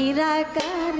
निराकार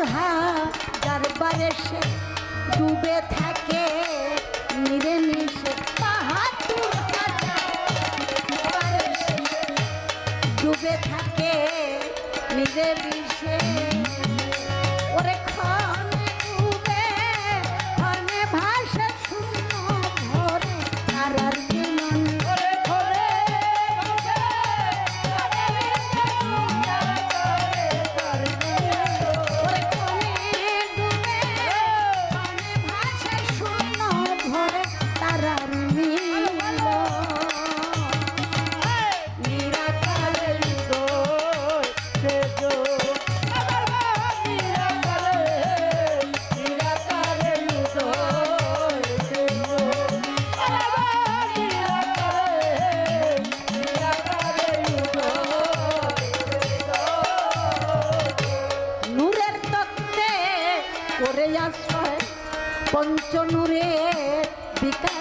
বুড়া দরবারে সে ডুবে থাকে নিরেমিষে পাহাড় ডুবে থাকে নিরেমিষে ওরে খা পঞ্চনুরে বিকাশ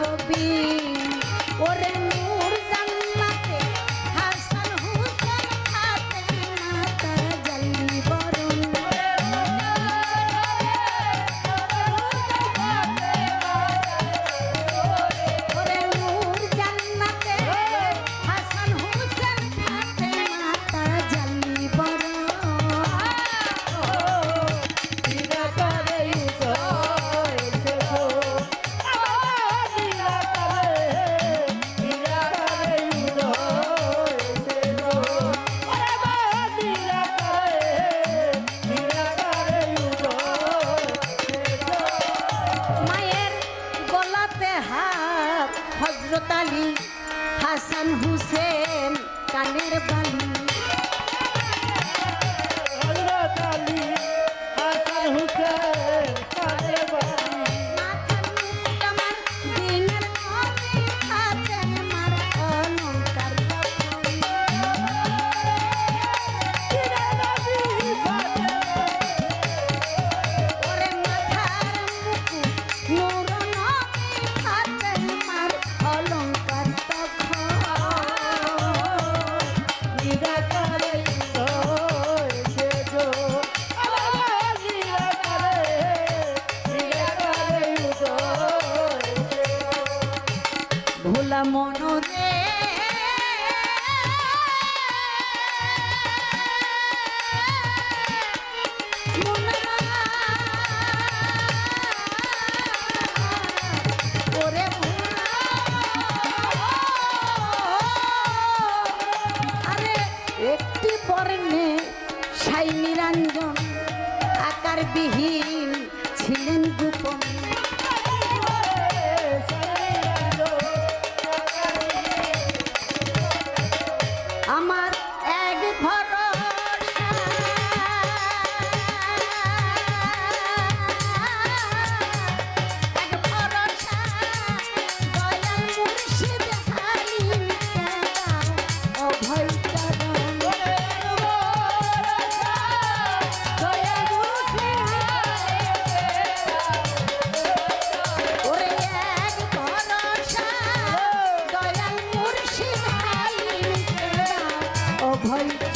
Be. हसन हुसैन का निर्बल মনরে একটি বর্ণে সাই নিরঞ্জন আকার বিহীন ছিলেন গোপনে। ভাই